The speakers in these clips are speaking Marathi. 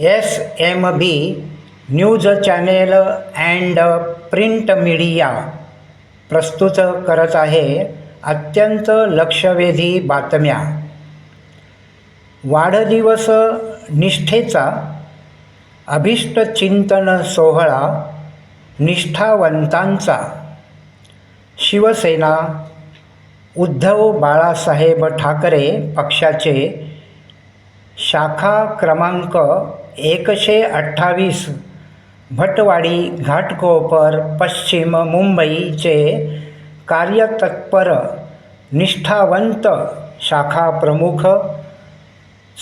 S M B news channel and print media प्रस्तुत करत आहे अत्यंत लक्षवेधी बातम्या. वाढदिवस निष्ठेचा अभिष्टचिंतन सोहळा निष्ठावंतांचा. शिवसेना उद्धव बाळासाहेब ठाकरे पक्षाचे शाखा क्रमांक एकशे अठ्ठावीस भटवाडी घाटकोपर पश्चिम मुंबईचे कार्यतत्पर निष्ठावंत शाखा प्रमुख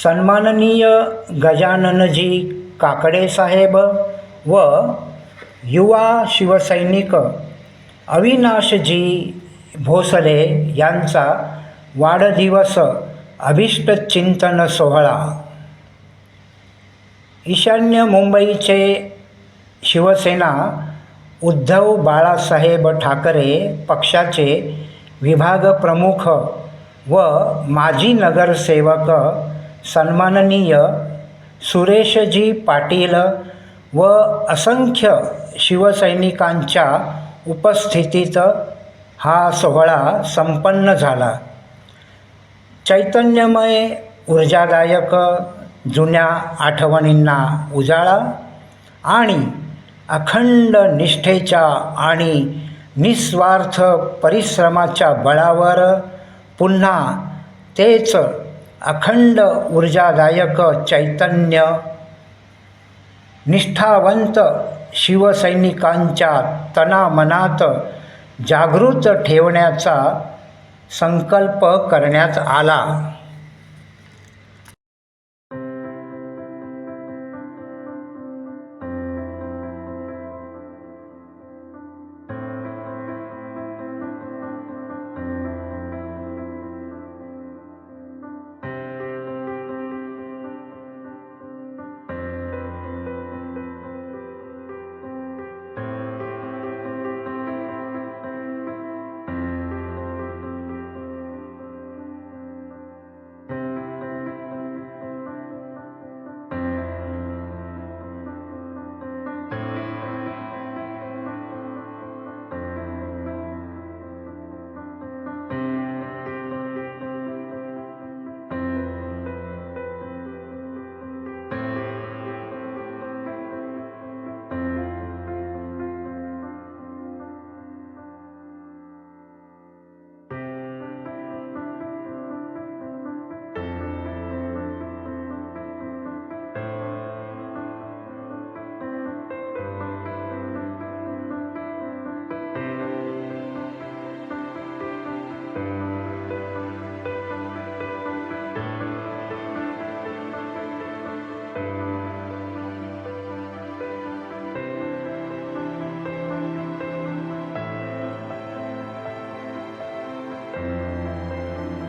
सन्माननीय गजाननजी काकडे साहेब व युवा शिवसैनिक अविनाशजी भोसले यांचा वाढदिवस अभिष्टचिंतन सोहळा. ईशान्य मुंबईचे शिवसेना उद्धव बाळासाहेब ठाकरे पक्षाचे विभाग प्रमुख व माजी नगरसेवक सन्माननीय सुरेशजी पाटील व असंख्य शिवसैनिकांच्या उपस्थितीत हा सोहळा संपन्न झाला. चैतन्यमय ऊर्जादायक जुन्या आठवणींना उजाळा आणि अखंड निष्ठेच्या आणि निस्वार्थ परिश्रमाच्या बळावर पुन्हा तेच अखंड ऊर्जादायक चैतन्य निष्ठावंत शिवसैनिकांच्या तनामनात जागृत ठेवण्याचा संकल्प करण्यात आला.